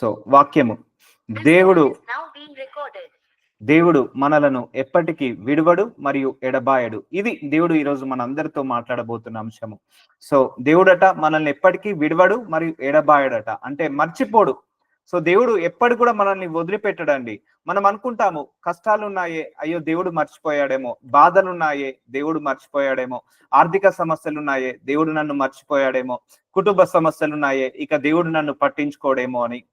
So వాక్యము. దేవుడు. దేవుడు మనలను ఎప్పటికీ విడువడు మరియు ఎడబాయడు. ఇది దేవుడు ఈరోజు మన అందరితో మాట్లాడబోతున్న అంశము. సో దేవుడట మనల్ని ఎప్పటికీ విడవడు మరియు ఎడబాయడట. అంటే మర్చిపోడు. సో దేవుడు ఎప్పటి కూడా మనల్ని వదిలిపెట్టడండి. మనం అనుకుంటాము కష్టాలు ఉన్నాయే అయ్యో దేవుడు మర్చిపోయాడేమో. బాధలు ఉన్నాయే దేవుడు మర్చిపోయాడేమో. ఆర్థిక సమస్యలు ఉన్నాయే దేవుడు నన్ను మర్చిపోయాడేమో. కుటుంబ సమస్యలు ఉన్నాయే ఇక దేవుడు నన్ను పట్టించుకోడేమో అని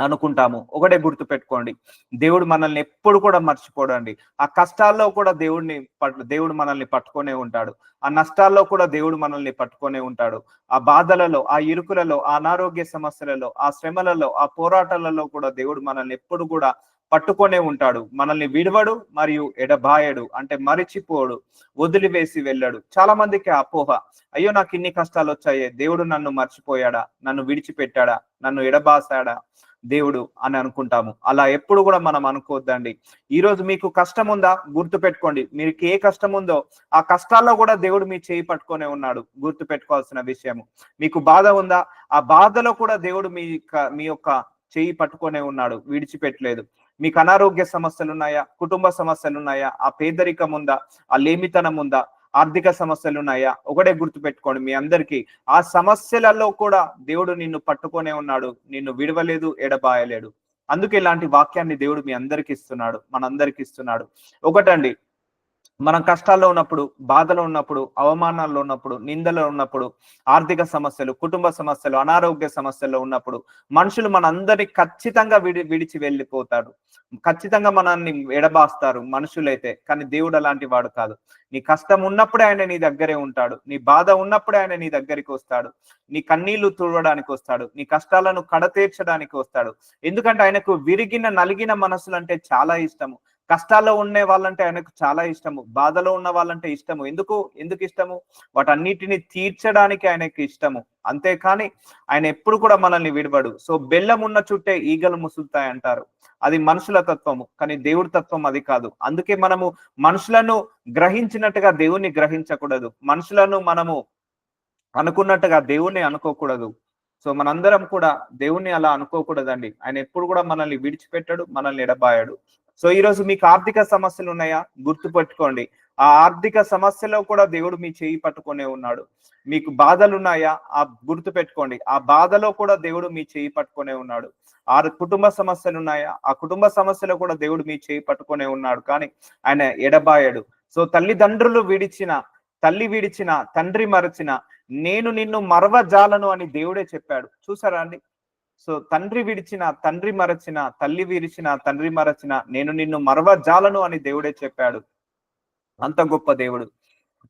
అనుకుంటాము. ఒకటే గుర్తు పెట్టుకోండి దేవుడు మనల్ని ఎప్పుడు కూడా మర్చిపోడండి. ఆ కష్టాల్లో కూడా దేవుడిని పట్- దేవుడు మనల్ని పట్టుకొనే ఉంటాడు. ఆ నష్టాల్లో కూడా దేవుడు మనల్ని పట్టుకొనే ఉంటాడు. ఆ బాధలలో ఆ ఇరుకులలో ఆ అనారోగ్య సమస్యలలో ఆ శ్రమలలో ఆ పోరాటాలలో కూడా దేవుడు మనల్ని ఎప్పుడు కూడా పట్టుకొనే ఉంటాడు. మనల్ని విడవడు మరియు ఎడబాయడు. అంటే మరిచిపోడు. వదిలివేసి వెళ్ళాడు. చాలా మందికి అపోహ. అయ్యో నాకు ఇన్ని కష్టాలు వచ్చాయే. దేవుడు నన్ను మర్చిపోయాడా? నన్ను విడిచిపెట్టాడా? నన్ను ఎడబాసాడా? దేవుడు అని అనుకుంటాము. అలా ఎప్పుడు కూడా మనం అనుకోవద్దండి. ఈ రోజు మీకు కష్టం ఉందా గుర్తు పెట్టుకోండి మీకు ఏ కష్టం ఉందో ఆ కష్టాల్లో కూడా దేవుడు మీ చేయి పట్టుకొనే ఉన్నాడు. గుర్తు పెట్టుకోవాల్సిన విషయము. మీకు బాధ ఉందా? ఆ బాధలో కూడా దేవుడు మీ మీ యొక్క చేయి పట్టుకొనే ఉన్నాడు. విడిచిపెట్టలేదు. మీకు అనారోగ్య సమస్యలు ఉన్నాయా కుటుంబ సమస్యలు ఉన్నాయా ఆ పేదరికం ఉందా ఆ లేమితనం ఉందా ఆర్థిక సమస్యలు ఉన్నాయా? ఒకటే గుర్తు పెట్టుకోండి మీ అందరికీ. ఆ సమస్యలలో కూడా దేవుడు నిన్ను పట్టుకొనే ఉన్నాడు. నిన్ను విడవలేదు ఎడబాయలేడు. అందుకే ఇలాంటి వాక్యాన్ని దేవుడు మీ అందరికి ఇస్తున్నాడు. మనందరికి ఇస్తున్నాడు. ఒకటండి మనం కష్టాల్లో ఉన్నప్పుడు బాధలో ఉన్నప్పుడు అవమానాల్లో ఉన్నప్పుడు నిందలో ఉన్నప్పుడు ఆర్థిక సమస్యలు కుటుంబ సమస్యలు అనారోగ్య సమస్యల్లో ఉన్నప్పుడు మనుషులు మనందరినీ ఖచ్చితంగా విడి విడిచి వెళ్ళిపోతాడు ఖచ్చితంగా మనల్ని ఎడబాస్తారు మనుషులైతే కానీ దేవుడు అలాంటి వాడు కాదు. నీ కష్టం ఉన్నప్పుడే ఆయన నీ దగ్గరే ఉంటాడు. నీ బాధ ఉన్నప్పుడే ఆయన నీ దగ్గరికి వస్తాడు. నీ కన్నీళ్ళు తుడవడానికి వస్తాడు. నీ కష్టాలను కడతీర్చడానికి వస్తాడు. ఎందుకంటే ఆయనకు విరిగిన నలిగిన మనసులు అంటే చాలా ఇష్టము. కష్టాల్లో ఉండే వాళ్ళంటే ఆయనకు చాలా ఇష్టము. బాధలో ఉన్న వాళ్ళంటే ఇష్టము. ఎందుకు? ఎందుకు ఇష్టము? వాటన్నిటిని తీర్చడానికి ఆయనకి ఇష్టము. అంతేకాని ఆయన ఎప్పుడు కూడా మనల్ని విడవడు. సో బెల్లం ఉన్న చుట్టే ఈగలు ముసులుతాయి అంటారు అది మనుషుల తత్వము కానీ దేవుడి తత్వం అది కాదు. అందుకే మనము మనుషులను గ్రహించినట్టుగా దేవుణ్ణి గ్రహించకూడదు. మనుషులను మనము అనుకున్నట్టుగా దేవుణ్ణి అనుకోకూడదు. సో మనందరం కూడా దేవుణ్ణి అలా అనుకోకూడదండి. ఆయన ఎప్పుడు కూడా మనల్ని విడిచిపెట్టడు మనల్ని ఎడబాయడు. సో ఈ రోజు మీకు ఆర్థిక సమస్యలు ఉన్నాయా? గుర్తు పెట్టుకోండి ఆ ఆర్థిక సమస్యలో కూడా దేవుడు మీ చేయి పట్టుకొనే ఉన్నాడు. మీకు బాధలు ఉన్నాయా ఆ గుర్తు పెట్టుకోండి ఆ బాధలో కూడా దేవుడు మీ చేయి పట్టుకొనే ఉన్నాడు. ఆ కుటుంబ సమస్యలు ఉన్నాయా ఆ కుటుంబ సమస్యలో కూడా దేవుడు మీ చేయి పట్టుకొనే ఉన్నాడు. కానీ ఆయన ఎడబాయడు. సో తల్లిదండ్రులు విడిచిన తల్లి విడిచిన తండ్రి మరచిన నేను నిన్ను మరవజాలను అని దేవుడే చెప్పాడు. చూసారా అండి? సో తండ్రి విడిచిన తండ్రి మరచిన తల్లి విడిచిన తండ్రి మరచిన నేను నిన్ను మరవజాలను అని దేవుడే చెప్పాడు. అంత గొప్ప దేవుడు.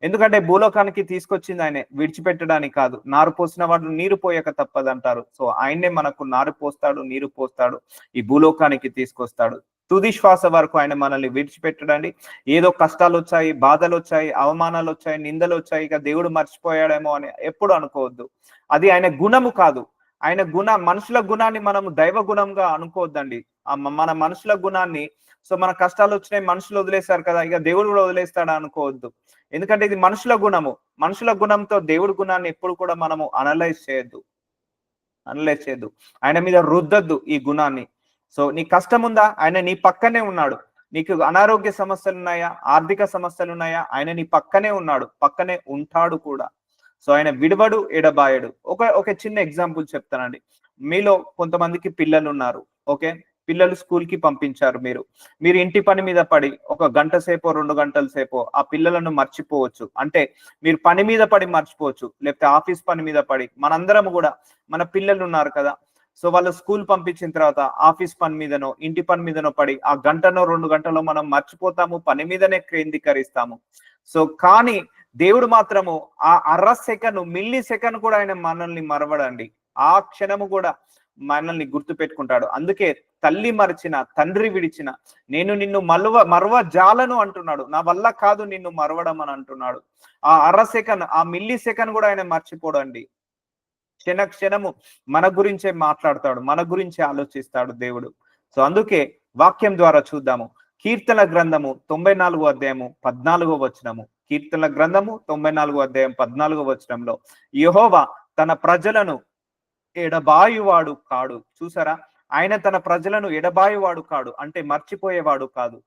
ఎందుకంటే భూలోకానికి తీసుకొచ్చింది ఆయనే విడిచిపెట్టడానికి కాదు. నారు పోసిన వాడు నీరు పోయక తప్పదంటారు. సో ఆయనే మనకు నారు పోస్తాడు నీరు పోస్తాడు ఈ భూలోకానికి తీసుకొస్తాడు. తుది శ్వాస వరకు ఆయన మనల్ని విడిచిపెట్టడండి. ఏదో కష్టాలు వచ్చాయి బాధలు వచ్చాయి అవమానాలు వచ్చాయి నిందలు వచ్చాయి ఇక దేవుడు మర్చిపోయాడేమో అని ఎప్పుడు అనుకోవద్దు. అది ఆయన గుణము కాదు. ఆయన గుణ మనుషుల గుణాన్ని మనము దైవ గుణంగా అనుకోవద్దండి. మన మనుషుల గుణాన్ని సో మన కష్టాలు వచ్చినాయి మనుషులు వదిలేస్తారు కదా ఇక దేవుడు కూడా వదిలేస్తాడా అనుకోవద్దు. ఎందుకంటే ఇది మనుషుల గుణము. మనుషుల గుణంతో దేవుడి గుణాన్ని ఎప్పుడు కూడా మనము అనలైజ్ చేయొద్దు. అనలైజ్ చేయొద్దు. ఆయన మీద రుద్దద్దు ఈ గుణాన్ని. సో నీ కష్టం ఉందా? ఆయన నీ పక్కనే ఉన్నాడు. నీకు అనారోగ్య సమస్యలు ఉన్నాయా ఆర్థిక సమస్యలు ఉన్నాయా ఆయన నీ పక్కనే ఉన్నాడు. పక్కనే ఉంటాడు కూడా. సో ఆయన విడవడు ఎడబాయడు. ఒక ఒక చిన్న ఎగ్జాంపుల్ చెప్తానండి. మీలో కొంతమందికి పిల్లలు ఉన్నారు ఓకే? పిల్లలు స్కూల్కి పంపించారు మీరు. మీరు ఇంటి పని మీద పడి ఒక గంట సేపో రెండు గంటల సేపో ఆ పిల్లలను మర్చిపోవచ్చు. అంటే మీరు పని మీద పడి మర్చిపోవచ్చు. లేకపోతే ఆఫీస్ పని మీద పడి మనందరం కూడా మన పిల్లలు ఉన్నారు కదా? సో వాళ్ళు స్కూల్ పంపించిన తర్వాత ఆఫీస్ పని మీదనో ఇంటి పని మీదనో పడి ఆ గంటనో రెండు గంటలో మనం మర్చిపోతాము పని మీదనే కేంద్రీకరిస్తాము. సో కానీ దేవుడు మాత్రము ఆ అర సెకండ్ మిల్లీ సెకండ్ కూడా ఆయన మనల్ని మరవడండి. ఆ క్షణము కూడా మనల్ని గుర్తు పెట్టుకుంటాడు. అందుకే తల్లి మరచిన తండ్రి విడిచిన నేను నిన్ను మలువ మరవ జాలను అంటున్నాడు. నా వల్ల కాదు నిన్ను మరవడం అని అంటున్నాడు. ఆ అర సెకండ్ ఆ మిల్లీ సెకండ్ కూడా ఆయన మర్చిపోడండి. క్షణ క్షణము మన గురించే మాట్లాడతాడు. మన గురించే ఆలోచిస్తాడు దేవుడు. సో అందుకే వాక్యం ద్వారా చూద్దాము. కీర్తన గ్రంథము తొంభై నాలుగో అధ్యాయము పద్నాలుగో వచనము. కీర్తనల గ్రంథము తొంభై నాలుగు అధ్యాయం పద్నాలుగో వచనంలో యహోవా తన ప్రజలను ఎడబాయువాడు కాడు. చూసారా? ఆయన తన ప్రజలను ఎడబాయువాడు కాడు అంటే మర్చిపోయేవాడు కాదు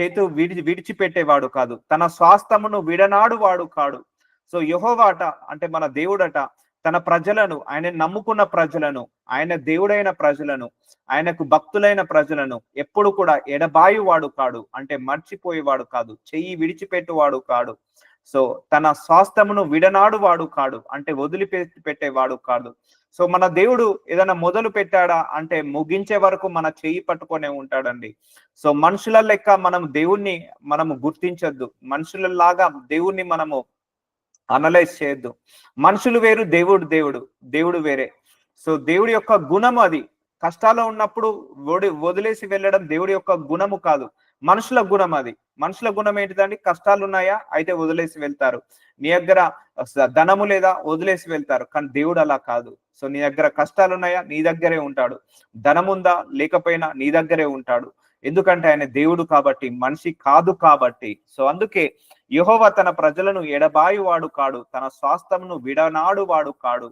చేతు విడిచి విడిచిపెట్టేవాడు కాదు తన స్వాస్థమును విడనాడు వాడు కాడు. సో యహోవాట అంటే మన దేవుడట తన ప్రజలను ఆయన నమ్ముకున్న ప్రజలను ఆయన దేవుడైన ప్రజలను ఆయనకు భక్తులైన ప్రజలను ఎప్పుడు కూడా ఎడబాయువాడు కాడు అంటే మర్చిపోయేవాడు కాదు చెయ్యి విడిచిపెట్టువాడు కాడు. సో తన స్వాస్థమును విడనాడు వాడు కాడు అంటే వదిలిపెట్టి పెట్టేవాడు కాదు సో మన దేవుడు ఏదైనా మొదలు పెట్టాడా అంటే ముగించే వరకు మన చెయ్యి పట్టుకొనే ఉంటాడండి. సో మనుషుల లెక్క మనం దేవుణ్ణి మనము గుర్తించొద్దు. మనుషులలాగా దేవుణ్ణి మనము అనలైజ్ చేయొద్దు. మనుషులు వేరు దేవుడు దేవుడు దేవుడు వేరే. సో దేవుడి యొక్క గుణం అది. కష్టాల్లో ఉన్నప్పుడు వడి వదిలేసి వెళ్ళడం దేవుడి యొక్క గుణము కాదు. మనుషుల గుణం అది. మనుషుల గుణం ఏంటిదండి? కష్టాలు ఉన్నాయా? అయితే వదిలేసి వెళ్తారు. నీ దగ్గర ధనము లేదా? వదిలేసి వెళ్తారు. కానీ దేవుడు అలా కాదు. సో నీ దగ్గర కష్టాలు ఉన్నాయా? నీ దగ్గరే ఉంటాడు. ధనం ఉందా లేకపోయినా నీ దగ్గరే ఉంటాడు. ఎందుకంటే ఆయన దేవుడు కాబట్టి మనిషి కాదు కాబట్టి. సో అందుకే యహోవ తన ప్రజలను ఎడబాయువాడు కాడు తన స్వాస్థమును విడనాడు వాడు కాడు.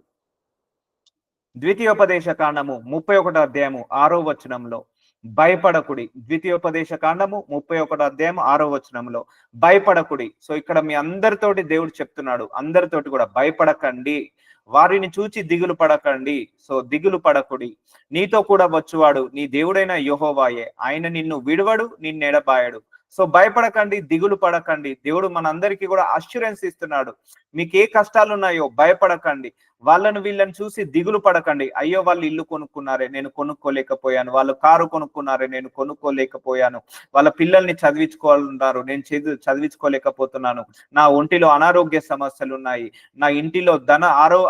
ద్వితీయోపదేశ కాండము ముప్పై ఒకటో అధ్యాయము ఆరో వచనంలో భయపడకుడి. ద్వితీయోపదేశ కాండము ముప్పై ఒకటో అధ్యాయం ఆరో వచనంలో భయపడకుడి. సో ఇక్కడ మీ అందరితోటి దేవుడు చెప్తున్నాడు అందరితోటి కూడా భయపడకండి. వారిని చూచి దిగులు పడకండి. సో దిగులు పడకుడి. నీతో కూడా వచ్చువాడు నీ దేవుడైన యోహోవాయే. ఆయన నిన్ను విడువడు నిన్ను ఎడబాయడు. సో భయపడకండి దిగులు పడకండి. దేవుడు మనందరికీ కూడా అష్యూరెన్స్ ఇస్తున్నాడు. మీకు ఏ కష్టాలు ఉన్నాయో భయపడకండి. వాళ్ళను వీళ్ళని చూసి దిగులు పడకండి. అయ్యో వాళ్ళు ఇల్లు కొనుక్కున్నారే నేను కొనుక్కోలేకపోయాను. వాళ్ళు కారు కొనుక్కున్నారే నేను కొనుక్కోలేకపోయాను. వాళ్ళ పిల్లల్ని చదివించుకోవాలన్నారు నేను చదివి చదివించుకోలేకపోతున్నాను. నా ఒంటిలో అనారోగ్య సమస్యలు ఉన్నాయి నా ఇంటిలో ధన ఆరో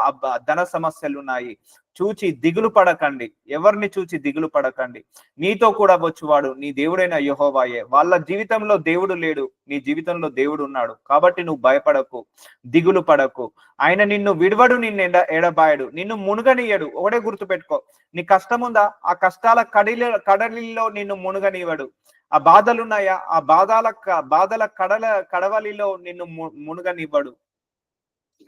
ధన సమస్యలు ఉన్నాయి చూచి దిగులు పడకండి. ఎవరిని చూచి దిగులు పడకండి? నీతో కూడా వచ్చువాడు నీ దేవుడైన యహోవాయే. వాళ్ళ జీవితంలో దేవుడు లేడు నీ జీవితంలో దేవుడు ఉన్నాడు. కాబట్టి నువ్వు భయపడకు దిగులు పడకు. ఆయన నిన్ను విడవడు నిన్ను ఎడ ఎడబాయడు నిన్ను మునుగనీయడు ఒకటే గుర్తుపెట్టుకో. నీ కష్టం ఉందా? ఆ కష్టాల కడిల కడలిలో నిన్ను మునుగనివ్వడు. ఆ బాధలున్నాయా? ఆ బాధల బాధల కడల కడవలిలో నిన్ను మునుగనివ్వడు.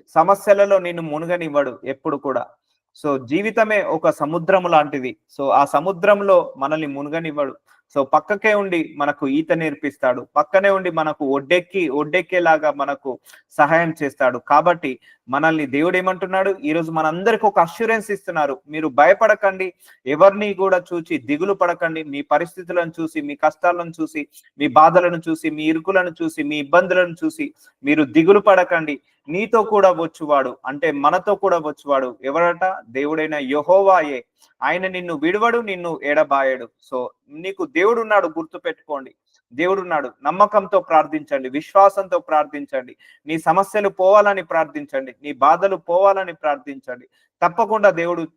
సమస్యలలో నిన్ను మునుగనివ్వడు ఎప్పుడు కూడా. సో జీవితమే ఒక సముద్రము లాంటిది. సో ఆ సముద్రంలో మనల్ని మునుగనివ్వడు. సో పక్కకే ఉండి మనకు ఈత నేర్పిస్తాడు. పక్కనే ఉండి మనకు ఒడ్డెక్కి ఒడ్డెక్కేలాగా మనకు సహాయం చేస్తాడు. కాబట్టి మనల్ని దేవుడు ఏమంటున్నాడు ఈరోజు మనందరికి ఒక అష్యూరెన్స్ ఇస్తున్నారు. మీరు భయపడకండి. ఎవరిని కూడా చూసి దిగులు పడకండి. మీ పరిస్థితులను చూసి మీ కష్టాలను చూసి మీ బాధలను చూసి మీ ఇరుకులను చూసి మీ ఇబ్బందులను చూసి మీరు దిగులు పడకండి. నీతో కూడా వచ్చువాడు. అంటే మనతో కూడా వచ్చువాడు ఎవరట? దేవుడైన యహోవాయే. ఆయన నిన్ను విడవడు నిన్ను ఎడబాయడు. సో నీకు దేవుడు ఉన్నాడు గుర్తు పెట్టుకోండి దేవుడున్నాడు. నమ్మకంతో ప్రార్థించండి విశ్వాసంతో ప్రార్థించండి. నీ సమస్యలు పోవాలని ప్రార్థించండి నీ బాధలు పోవాలని ప్రార్థించండి. తప్పకుండా దేవుడు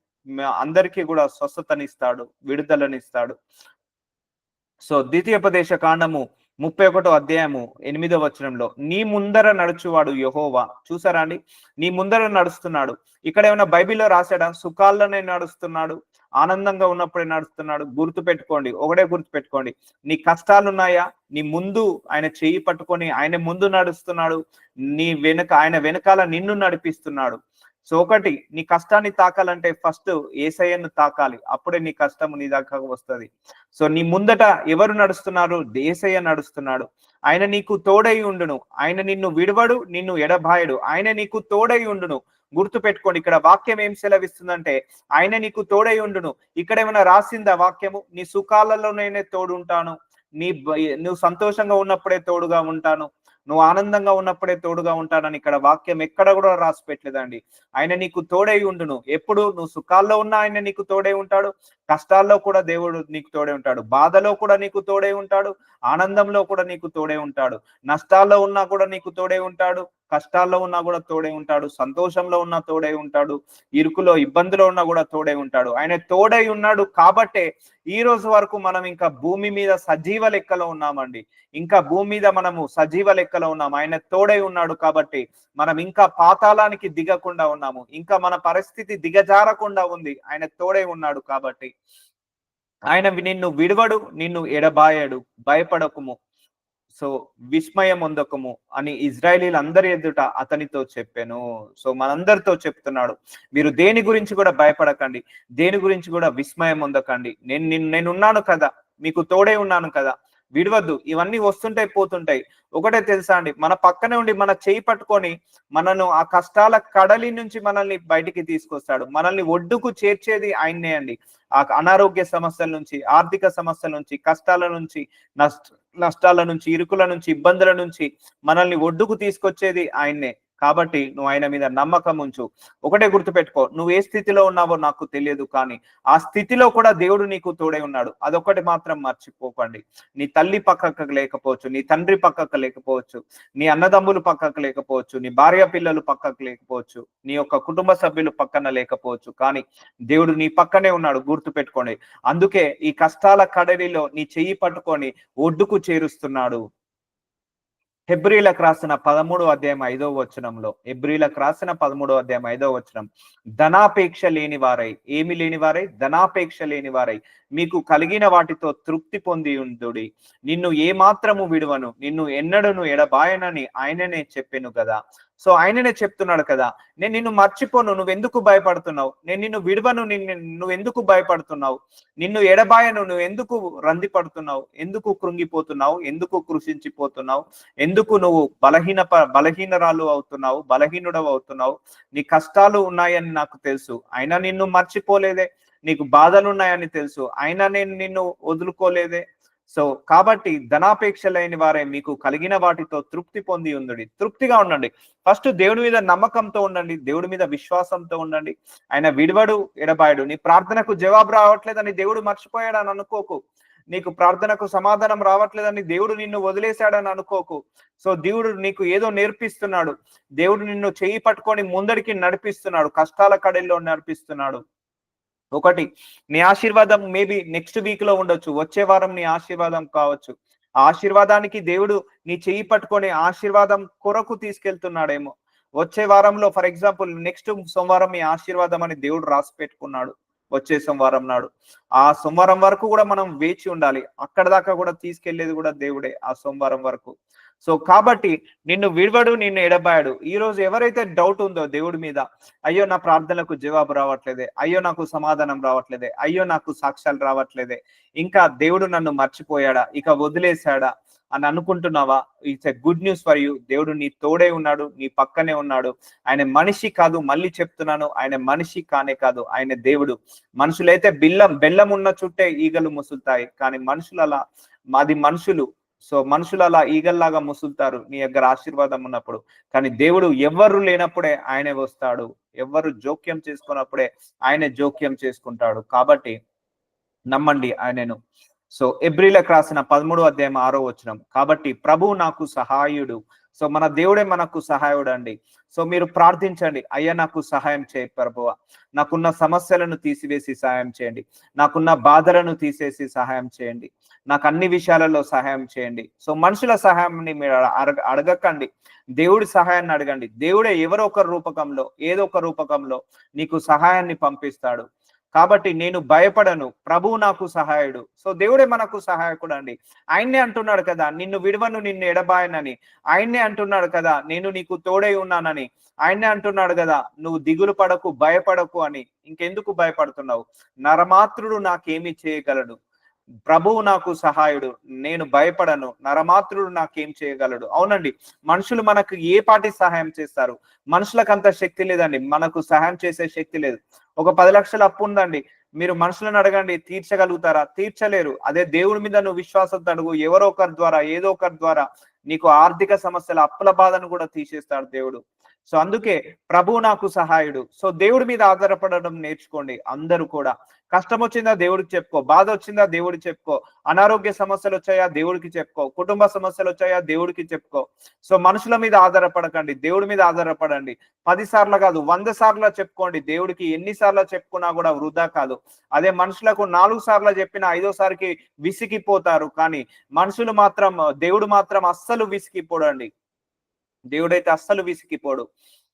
అందరికీ కూడా స్వస్థతనిస్తాడు విడుదలనిస్తాడు. సో ద్వితీయోపదేశ కాండము ముప్పై ఒకటో అధ్యాయము ఎనిమిదో వచనంలో నీ ముందర నడుచువాడు యహోవా. చూసారా అండి? నీ ముందర నడుస్తున్నాడు. ఇక్కడ ఏమైనా బైబిల్లో రాశాడా? సుఖాల్లోనే నడుస్తున్నాడు. ఆనందంగా ఉన్నప్పుడే నడుస్తున్నాడు. గుర్తు పెట్టుకోండి. ఒకటే గుర్తు పెట్టుకోండి. నీ కష్టాలు ఉన్నాయా నీ ముందు ఆయన చెయ్యి పట్టుకొని ఆయన ముందు నడుస్తున్నాడు. నీ వెనుక ఆయన వెనకాల నిన్ను నడిపిస్తున్నాడు. సో ఒకటి నీ కష్టాన్ని తాకాలంటే ఫస్ట్ ఏసయ్యను తాకాలి. అప్పుడే నీ కష్టము నీ దాకా వస్తుంది. సో నీ ముందట ఎవరు నడుస్తున్నారు? ఏసయ్య నడుస్తున్నాడు. ఆయన నీకు తోడై ఉండును. ఆయన నిన్ను విడవడు నిన్ను ఎడబాయడు. ఆయన నీకు తోడై ఉండును. గుర్తు పెట్టుకోండి ఇక్కడ వాక్యం ఏం సెలవిస్తుందంటే ఆయన నీకు తోడై ఉండును. ఇక్కడ ఏమైనా రాసిందా వాక్యము? నీ సుఖాలలోనే తోడు ఉంటాను నీ నువ్వు సంతోషంగా ఉన్నప్పుడే తోడుగా ఉంటాను. నువ్వు ఆనందంగా ఉన్నప్పుడే తోడుగా ఉంటానని ఇక్కడ వాక్యం ఎక్కడ కూడా రాసి పెట్టలేదండి ఆయన నీకు తోడై ఉండును. ఎప్పుడు నువ్వు సుఖాల్లో ఉన్నా ఆయన నీకు తోడై ఉంటాడు. కష్టాల్లో కూడా దేవుడు నీకు తోడే ఉంటాడు. బాధలో కూడా నీకు తోడే ఉంటాడు. ఆనందంలో కూడా నీకు తోడే ఉంటాడు. నష్టాల్లో ఉన్నా కూడా నీకు తోడే ఉంటాడు. కష్టాల్లో ఉన్నా కూడా తోడే ఉంటాడు సంతోషంలో ఉన్నా తోడే ఉంటాడు ఇరుకులో ఇబ్బందిలో ఉన్నా కూడా తోడే ఉంటాడు. ఆయన తోడై ఉన్నాడు కాబట్టే ఈ రోజు వరకు మనం ఇంకా భూమి మీద సజీవ లెక్కలో ఉన్నామండి. ఇంకా భూమి మీద మనము సజీవ లెక్కలో ఉన్నాము. ఆయన తోడై ఉన్నాడు కాబట్టి మనం ఇంకా పాతాళానికి దిగకుండా ఉన్నాము. ఇంకా మన పరిస్థితి దిగజారకుండా ఉంది. ఆయన తోడై ఉన్నాడు కాబట్టి. ఆయన నిన్ను విడవడు నిన్ను ఎడబాయడు. భయపడకుము. సో విస్మయం పొందకము అని ఇజ్రాయేలీలు అందరి ఎదుట అతనితో చెప్పాను. సో మనందరితో చెప్తున్నాడు. మీరు దేని గురించి కూడా భయపడకండి. దేని గురించి కూడా విస్మయం పొందకండి నేను నేను ఉన్నాను కదా. మీకు తోడే ఉన్నాను కదా. విడవద్దు. ఇవన్నీ వస్తుంటాయి పోతుంటాయి. ఒకటే తెలుసా అండి? మన పక్కనే ఉండి మన చేయి పట్టుకొని మనను ఆ కష్టాల కడలి నుంచి మనల్ని బయటికి తీసుకొస్తాడు. మనల్ని ఒడ్డుకు చేర్చేది ఆయన్నే అండి. ఆ అనారోగ్య సమస్యల నుంచి ఆర్థిక సమస్యల నుంచి కష్టాల నుంచి నష్ట నష్టాల నుంచి ఇరుకుల నుంచి ఇబ్బందుల నుంచి మనల్ని ఒడ్డుకు తీసుకొచ్చేది ఆయన్నే. కాబట్టి నువ్వు ఆయన మీద నమ్మకం ఉంచు. ఒకటే గుర్తుపెట్టుకో నువ్వు ఏ స్థితిలో ఉన్నావో నాకు తెలియదు కానీ ఆ స్థితిలో కూడా దేవుడు నీకు తోడై ఉన్నాడు. అదొకటి మాత్రం మర్చిపోకండి. నీ తల్లి పక్కకు లేకపోవచ్చు నీ తండ్రి పక్కకు లేకపోవచ్చు నీ అన్నదమ్ములు పక్కకు లేకపోవచ్చు నీ భార్య పిల్లలు పక్కకు లేకపోవచ్చు నీ యొక్క కుటుంబ సభ్యులు పక్కన లేకపోవచ్చు కానీ దేవుడు నీ పక్కనే ఉన్నాడు గుర్తు పెట్టుకోండి అందుకే ఈ కష్టాల కడలిలో నీ చెయ్యి పట్టుకొని ఒడ్డుకు చేరుస్తున్నాడు. హెబ్రిలకు రాసిన పదమూడు అధ్యాయం ఐదో వచనంలో హెబ్రిలకు రాసిన పదమూడో అధ్యాయం ఐదో వచనం ధనాపేక్ష లేని వారై. ఏమి లేని వారై? ధనాపేక్ష లేని వారై. మీకు కలిగిన వాటితో తృప్తి పొంది ఉండుడి. నిన్ను ఏ మాత్రము విడువను నిన్ను ఎన్నడను ఎడబాయనని ఆయననే చెప్పాను కదా. సో ఆయననే చెప్తున్నాడు కదా నేను నిన్ను మర్చిపోను నువ్వెందుకు భయపడుతున్నావు? నేను నిన్ను విడవను నిన్ను నువ్వెందుకు భయపడుతున్నావు? నిన్ను ఎడబాయను నువ్వు ఎందుకు రంది పడుతున్నావు ఎందుకు కృంగిపోతున్నావు? ఎందుకు కృషించిపోతున్నావు ఎందుకు నువ్వు బలహీన బలహీనరాలు అవుతున్నావు? బలహీనుడవు అవుతున్నావు? నీ కష్టాలు ఉన్నాయని నాకు తెలుసు. అయినా నిన్ను మర్చిపోలేదే. నీకు బాధలు ఉన్నాయని తెలుసు. అయినా నేను నిన్ను వదులుకోలేదే. సో కాబట్టి ధనాపేక్ష లేని వారే మీకు కలిగిన వాటితో తృప్తి పొంది ఉండండి. తృప్తిగా ఉండండి. ఫస్ట్ దేవుడి మీద నమ్మకంతో ఉండండి. దేవుడి మీద విశ్వాసంతో ఉండండి. ఆయన విడివడు ఎడబాయడు. నీ ప్రార్థనకు జవాబు రావట్లేదని దేవుడు మర్చిపోయాడని అనుకోకు. నీకు ప్రార్థనకు సమాధానం రావట్లేదని దేవుడు నిన్ను వదిలేశాడని అనుకోకు. సో దేవుడు నీకు ఏదో నేర్పిస్తున్నాడు. దేవుడు నిన్ను చేయి పట్టుకొని ముందరికి నడిపిస్తున్నాడు. కష్టాల కడల్లో నడిపిస్తున్నాడు. ఒకటి నీ ఆశీర్వాదం మేబీ నెక్స్ట్ వీక్లో ఉండొచ్చు. వచ్చే వారం నీ ఆశీర్వాదం కావచ్చు. ఆశీర్వాదానికి దేవుడు నీ చెయ్యి పట్టుకొని ఆశీర్వాదం కొరకు తీసుకెళ్తున్నాడేమో. వచ్చే వారంలో ఫర్ ఎగ్జాంపుల్ నెక్స్ట్ సోమవారం మీ ఆశీర్వాదం అని దేవుడు రాసి పెట్టుకున్నాడు. వచ్చే సోమవారం నాడు. ఆ సోమవారం వరకు కూడా మనం వేచి ఉండాలి. అక్కడ దాకా కూడా తీసుకెళ్ళేది కూడా దేవుడే ఆ సోమవారం వరకు. సో కాబట్టి నిన్ను విడవడు నిన్ను ఎడబాయడు. ఈ రోజు ఎవరైతే డౌట్ ఉందో దేవుడి మీద అయ్యో నా ప్రార్థనలకు జవాబు రావట్లేదే అయ్యో నాకు సమాధానం రావట్లేదే అయ్యో నాకు సాక్ష్యాలు రావట్లేదే ఇంకా దేవుడు నన్ను మర్చిపోయాడా ఇక వదిలేశాడా అని అనుకుంటున్నావా? It's a good news for you దేవుడు నీ తోడే ఉన్నాడు నీ పక్కనే ఉన్నాడు. ఆయన మనిషి కాదు మళ్ళీ చెప్తున్నాను ఆయన మనిషి కానే కాదు ఆయన దేవుడు. మనుషులైతే బిల్లం బెల్లం ఉన్న చుట్టే ఈగలు ముసులుతాయి కానీ మనుషులలా మాది మనుషులు. సో మనుషులు అలా ఈగల్లాగా ముసులుతారు నీ దగ్గర ఆశీర్వాదం ఉన్నప్పుడు. కానీ దేవుడు ఎవ్వరు లేనప్పుడే ఆయనే వస్తాడు. ఎవ్వరు జోక్యం చేసుకున్నప్పుడే ఆయనే జోక్యం చేసుకుంటాడు. కాబట్టి నమ్మండి ఆయనను. సో ఎబ్రిలకు రాసిన పదమూడు అధ్యాయం ఆరో వచనం. కాబట్టి ప్రభు నాకు సహాయుడు. సో మన దేవుడే మనకు సహాయుడు అండి సో మీరు ప్రార్థించండి. అయ్యా నాకు సహాయం చేయ ప్రభువ. నాకున్న సమస్యలను తీసివేసి సహాయం చేయండి. నాకున్న బాధలను తీసేసి సహాయం చేయండి. నాకు అన్ని విషయాలలో సహాయం చేయండి. సో మనుషుల సహాయాన్ని మీరు అడగ అడగకండి. దేవుడి సహాయాన్ని అడగండి. దేవుడే ఎవరో ఒక రూపకంలో ఏదో ఒక రూపకంలో నీకు సహాయాన్ని పంపిస్తాడు. కాబట్టి నేను భయపడను. ప్రభువు నాకు సహాయుడు. సో దేవుడే మనకు సహాయకుడు అండి. ఆయన్నే అంటున్నాడు కదా నిన్ను విడవను నిన్ను ఎడబాయనని. ఆయన్నే అంటున్నాడు కదా నేను నీకు తోడై ఉన్నానని. ఆయన్నే అంటున్నాడు కదా నువ్వు దిగులు పడకు భయపడకు అని. ఇంకెందుకు భయపడుతున్నావు? నరమాత్రుడు నాకేమి చేయగలడు. ప్రభువు నాకు సహాయుడు నేను భయపడను నరమాత్రుడు నాకేం చేయగలడు. అవునండి మనుషులు మనకు ఏ పాటి సహాయం చేస్తారు? మనుషులకు అంత శక్తి లేదండి మనకు సహాయం చేసే శక్తి లేదు. ఒక పది లక్షలు అప్పు ఉందండి మీరు మనుషులను అడగండి తీర్చగలుగుతారా? తీర్చలేరు. అదే దేవుడి మీద నువ్వు విశ్వాసం అడుగు ఎవరో ఒకరి ద్వారా ఏదో ఒకరి ద్వారా నీకు ఆర్థిక సమస్యల అప్పుల బాధను కూడా తీసేస్తాడు దేవుడు. సో అందుకే ప్రభు నాకు సహాయుడు. సో దేవుడి మీద ఆధారపడడం నేర్చుకోండి అందరూ కూడా. కష్టం వచ్చిందా దేవుడికి చెప్పుకో. బాధ వచ్చిందా దేవుడికి చెప్పుకో. అనారోగ్య సమస్యలు వచ్చాయా దేవుడికి చెప్పుకో. కుటుంబ సమస్యలు వచ్చాయా దేవుడికి చెప్పుకో. సో మనుషుల మీద ఆధారపడకండి. దేవుడి మీద ఆధారపడండి. పది సార్లు కాదు వంద సార్లు చెప్పుకోండి. దేవుడికి ఎన్నిసార్లు చెప్పుకున్నా కూడా వృధా కాదు. అదే మనుషులకు నాలుగు సార్లు చెప్పిన ఐదోసారికి విసిగిపోతారు. కానీ మనుషులు మాత్రం దేవుడు మాత్రం అస్సలు విసిగిపోడండి. దేవుడైతే అస్సలు విసిగిపోడు.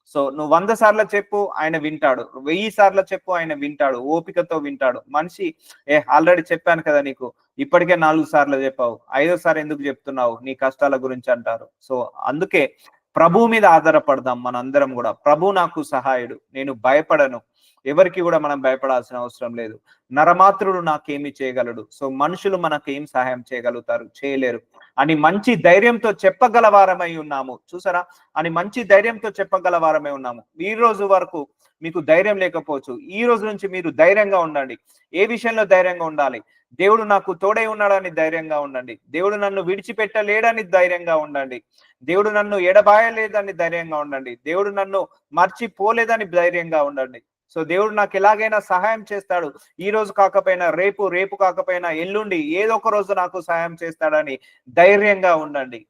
సో నువ్వు వంద సార్లు చెప్పు ఆయన వింటాడు. వెయ్యి సార్లు చెప్పు ఆయన వింటాడు. ఓపికతో వింటాడు. మనిషి ఏ ఆల్రెడీ చెప్పాను కదా నీకు ఇప్పటికే నాలుగు సార్లు చెప్పావు. ఐదోసారి ఎందుకు చెప్తున్నావు? నీ కష్టాల గురించి అంటారు. సో అందుకే ప్రభు మీద ఆధారపడదాం మనందరం కూడా. ప్రభు నాకు సహాయుడు. నేను భయపడను. ఎవరికి కూడా మనం భయపడాల్సిన అవసరం లేదు. నరమాత్రుడు నాకేమి చేయగలడు. సో మనుషులు మనకు సహాయం చేయగలుగుతారు? చేయలేరు. అని మంచి ధైర్యంతో చెప్పగలవారమై ఉన్నాము. చూసారా? అని మంచి ధైర్యంతో చెప్పగలవారమై ఉన్నాము. ఈ రోజు వరకు మీకు ధైర్యం లేకపోవచ్చు. ఈ రోజు నుంచి మీరు ధైర్యంగా ఉండండి. ఏ విషయంలో ధైర్యంగా ఉండాలి? దేవుడు నాకు తోడై ఉన్నాడని ధైర్యంగా ఉండండి. దేవుడు నన్ను విడిచిపెట్టలేడని ధైర్యంగా ఉండండి. దేవుడు నన్ను ఎడబాయలేదని ధైర్యంగా ఉండండి. దేవుడు నన్ను మర్చిపోలేదని ధైర్యంగా ఉండండి. సో దేవుడు నాకు ఎలాగైనా సహాయం చేస్తాడు. ఈ రోజు కాకపోయినా రేపు రేపు కాకపోయినా ఎల్లుండి ఏదో ఒక రోజు నాకు సహాయం చేస్తాడని ధైర్యంగా ఉండండి.